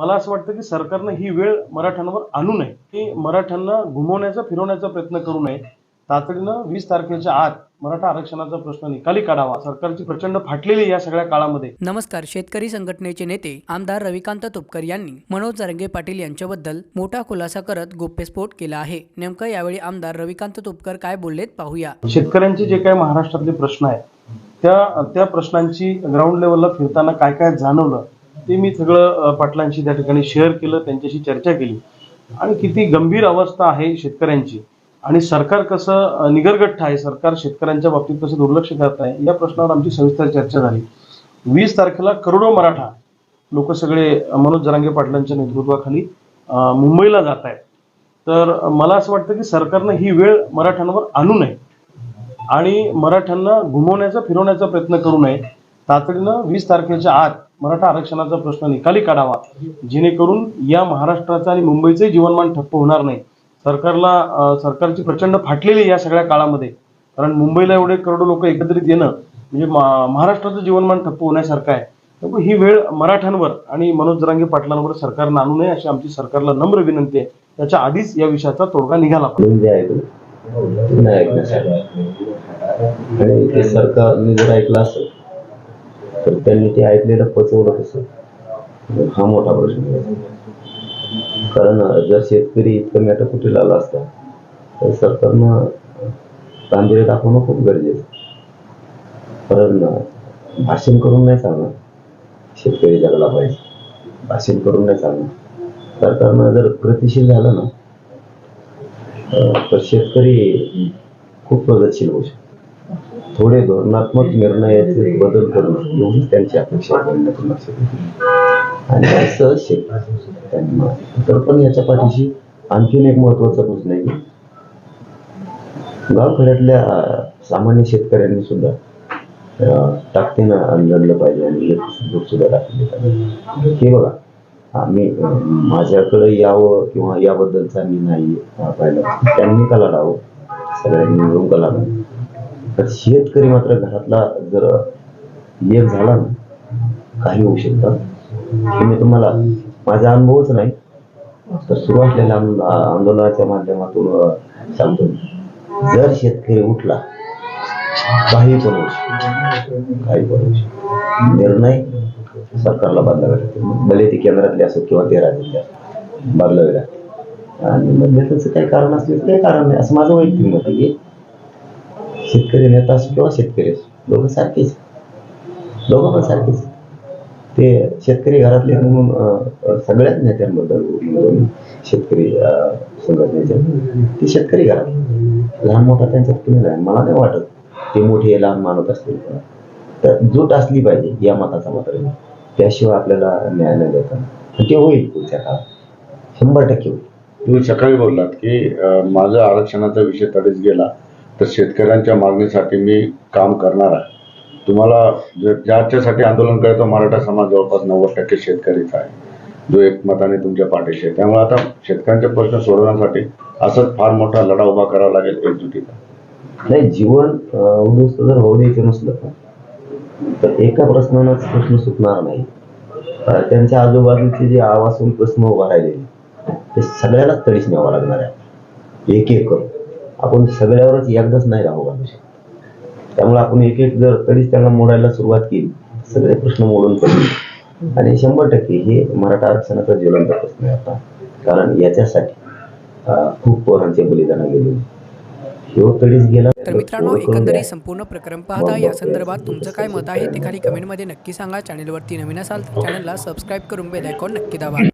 मला असं वाटतं की सरकारनं ही वेळ मराठ्यांवर आणू नये. की मराठ्यांना घुमवण्याचा फिरवण्याचा प्रयत्न करू नये. तातडीनं वीस तारखेच्या आत मराठा आरक्षणाचा प्रश्न निकाली काढावा. सरकारची प्रचंड फाटलेली या सगळ्या काळामध्ये. नमस्कार. शेतकरी संघटनेचे नेते आमदार रविकांत तुपकर यांनी मनोज जरंगे पाटील यांच्याबद्दल मोठा खुलासा करत गोप्यस्फोट केला आहे. नेमकं यावेळी आमदार रविकांत तुपकर काय बोललेत पाहूया. शेतकऱ्यांचे जे काही महाराष्ट्रातले प्रश्न आहेत त्या त्या प्रश्नांची ग्राउंड लेवलला फिरताना काय काय जाणवलं? ते मी सगळं पाटलांशी त्या ठिकाणी शेअर केलं त्यांच्याशी चर्चा केली. आणि किती गंभीर अवस्था आहे शेतकऱ्यांची. आणि सरकार कसं अ, निगरगठ्ठ आहे सरकार शेतकऱ्यांच्या बाबतीत कसं दुर्लक्ष करत आहे या प्रश्नावर आमची सविस्तर चर्चा झाली. वीस तारखेला करोडो मराठा लोक सगळे मनोज जरांगे पाटलांच्या नेतृत्वाखाली मुंबईला जात आहेत. तर मला असं वाटतं की सरकारनं ही वेळ मराठ्यांवर आणू नये. आणि मराठ्यांना घुमवण्याचा फिरवण्याचा प्रयत्न करू नये. तातडीनं वीस तारखेच्या आत मराठा आरक्षणाचा प्रश्न निकाली काढावा. जेणेकरून या महाराष्ट्राचं आणि मुंबईचंही जीवनमान ठप्प होणार नाही. सरकारला सरकारची प्रचंड फाटलेली या सगळ्या काळामध्ये. कारण मुंबईला एवढे करोडो लोक एकत्रित येणं म्हणजे महाराष्ट्राचं जीवनमान ठप्प होण्यासारखं आहे. त्यामुळे ही वेळ मराठ्यांवर आणि मनोज जरांगे पाटलांवर सरकारनं आणू नये अशी आमची सरकारला नम्र विनंती आहे. त्याच्या आधीच या विषयाचा तोडगा निघाला पाहिजे. म्हणजे ऐकलं सरकारने जर ऐकलं असेल तर त्यांनी ते ऐकलेलं पचवलं कसं हा मोठा प्रश्न आहे. कारण जर शेतकरी इतकं मेटक कुठे लागला असता तर सरकारनं तांदिरे दाखवणं खूप गरजेचं कारण भाषण करून नाही सांगणार शेतकरी जगला पाहिजे. भाषण करून नाही सांगणार सरकारनं जर गतिशील झालं ना तर शेतकरी खूप प्रगतशील होऊ शकतो. थोडे धोरणात्मक निर्णयाचे बदल करून एवढीच त्यांची अपेक्षा आणि असं त्यांना तर पण याच्या पाठीशी आणखीन एक महत्त्वाचा प्रश्न आहे. गावखेड्यातल्या सामान्य शेतकऱ्यांनी सुद्धा टाकतेनं लढलं पाहिजे आणि सुद्धा टाकले पाहिजे. हे बघा आम्ही माझ्याकडे यावं किंवा याबद्दलचा मी नाही पाहिलं. त्यांनी का लावं. सगळ्यांनी मिळून का लावून तर शेतकरी मात्र घरातला जर एक झाला ना काही होऊ शकतं. हे मी तुम्हाला माझा अनुभवच नाही. तर सुरू असलेल्या आंदोलनाच्या माध्यमातून सांगतो जर शेतकरी उठला काही पण होऊ शकतो. काही पण होऊ शकतो. निर्णय सरकारला बदलावे लागते भले ते केंद्रातले असो किंवा ते राज्यातले असो बदलावे लागते आणि मग त्याचं काही कारण असले तर काही कारण नाही. असं माझं वैयक्तिक मत आहे. की शेतकरी नेता असो किंवा शेतकरी असो दोघं सारखेच दोघं पण सारखेच ते शेतकरी घरातले म्हणून सगळ्याच नेत्यांबद्दल शेतकरी अं, संघटनेचे ते शेतकरी घरात लहान मोठा त्यांचा तुम्ही नाही. मला नाही वाटत ते मोठे लहान मानत असतील तर जूट असली पाहिजे या मताचा मात्र त्याशिवाय आपल्याला न्याय नाही देता ते होईल पुढच्या काळात. शंभर टक्के होईल. तुम्ही सकाळी बोललात की माझा आरक्षणाचा विषय तडीच गेला. तर शेतकऱ्यांच्या मागणीसाठी मी काम करणार आहे. तुम्हाला ज्याच्यासाठी आंदोलन करतो मराठा समाज जवळपास नव्वद टक्के शेतकरीचा आहे. जो एकमताने तुमच्या पाठीशी आहे. त्यामुळे आता शेतकऱ्यांचे प्रश्न सोडवण्यासाठी असंच फार मोठा लढा उभा करावा लागेल एकजुटीचा. नाही जीवन अं, उद्ध्वस्त जर होऊ द्यायचं नसलं तर एका प्रश्नानंच प्रश्न सुटणार नाही. त्यांच्या आजूबाजूचे जे आवासून प्रश्न उभा राहिलेले ते सगळ्यालाच तडीच न्यावं लागणार आहे. एक एक करून. आपण सगळ्यावरच एकदाच नाही राहू घालू शकत. त्यामुळे आपण एक एक जर तडीच त्यांना मोडायला सुरुवात केली सगळे प्रश्न मोडून पडले. आणि शंभर टक्के हे मराठा आरक्षणाचा ज्वलंत प्रश्न आहे आता. कारण याच्यासाठी खूप पोरांचे बलिदान गेले तर मित्रांनो एकंदरीत. संपूर्ण प्रकरण पाहता या संदर्भात तुमचं काय मत आहे ते खाली कमेंटमध्ये नक्की सांगा. चॅनलवरती नवीन असाल तर चॅनलला सबस्क्राईब करून बेल आयकॉन नक्की दाबा.